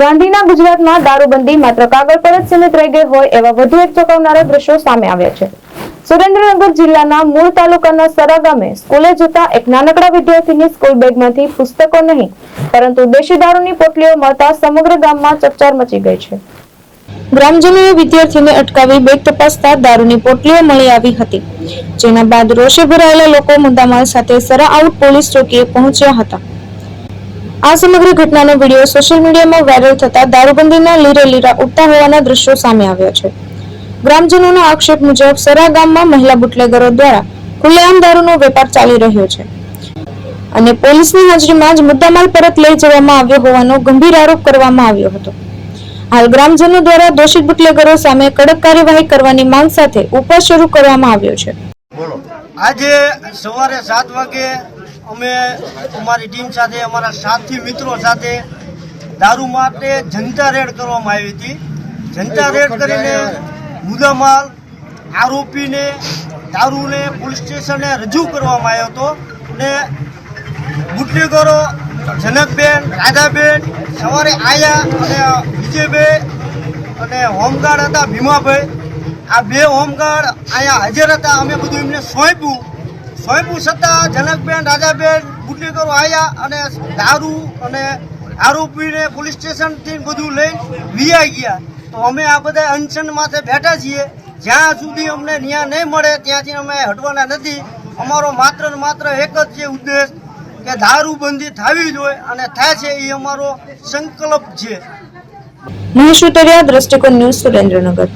ગાંધીના ગુજરાતમાં દારૂબંધી માત્ર કાગળ પર જ સીમિત રહી ગઈ હોય એવા વધુ એક ચોંકાવનારા દ્રશ્યો સામે આવ્યા છે. સુરેન્દ્રનગર જિલ્લાના મૂળ તાલુકાના સરા ગામે સ્કૂલે જતા એક નાનકડા વિદ્યાર્થીની સ્કૂલ બેગમાંથી પુસ્તકો નહીં, પરંતુ દેશી દારૂની પોટલીઓ મળતા સમગ્ર ગામમાં ચકચાર મચી ગઈ છે. ગ્રામજનોએ વિદ્યાર્થીને અટકાવી બેગ તપાસતા દારૂની પોટલીઓ મળી આવી હતી, જેના બાદ રોષે ભરાયેલા લોકો મુદ્દામાલ સાથે સરા આઉટ પોલીસ ચોકીએ પહોંચ્યા હતા. આ સમગ્ર ઘટનાનો વીડિયો સોશિયલ મીડિયામાં વાયરલ થતા દારૂબંધીના લીરે લીરા ઉઠતા હોવાના દ્રશ્યો સામે આવ્યા છે. ગ્રામજનોના આક્ષેપ મુજબ સરા ગામમાં મહિલા બુટલેગરો દ્વારા ખુલ્લેઆમ દારૂનો વેપાર ચાલી રહ્યો છે. અને પોલીસની હાજરીમાં જ મુદ્દામાલ પરત લઈ જવામાં આવ્યો હોવાનો ગંભીર આરોપ કરવામાં આવ્યો હતો. હાલ ગ્રામજનો દ્વારા દોષિત બુટલેગરો સામે કડક કાર્યવાહી કરવાની માંગ સાથે ઉપવાસ શરૂ કરવામાં આવ્યો છે. આજે સવારે સાત વાગે અમે અમારી ટીમ સાથે, અમારા સાથી મિત્રો સાથે દારૂ માટે જનતા રેડ કરવામાં આવી હતી. જનતા રેડ કરીને મુદ્દામાલ આરોપીને, દારૂને પોલીસ સ્ટેશને રજૂ કરવામાં આવ્યો હતો અને બુટલેગરો જનકબેન, રાધાબેન સવારે આયા અને વિજયભાઈ અને હોમગાર્ડ હતા ભીમાભાઈ. આ બે હોમગાર્ડ અહીંયા હાજર હતા. અમે બધું એમને સોંપ્યું. સોંપ્યું છતાં જનકબેન, રાજાબેન બુટલેગરો આવ્યા અને દારૂ અને આરોપીને પોલીસ સ્ટેશનથી બધું લઈને વિયા ગયા. તો અમે આ બધા અનશન માથે બેઠા છીએ. જ્યાં સુધી અમને ન્યાય નહીં મળે, ત્યાંથી અમે હટવાના નથી. અમારો માત્ર ને માત્ર એક જ છે ઉદ્દેશ કે દારૂબંધી થવી જોઈએ અને થાય છે એ અમારો સંકલ્પ છે. મહેશ ઉટરિયા દ્રષ્ટિકોણ ન્યૂઝ સુરેન્દ્રનગર.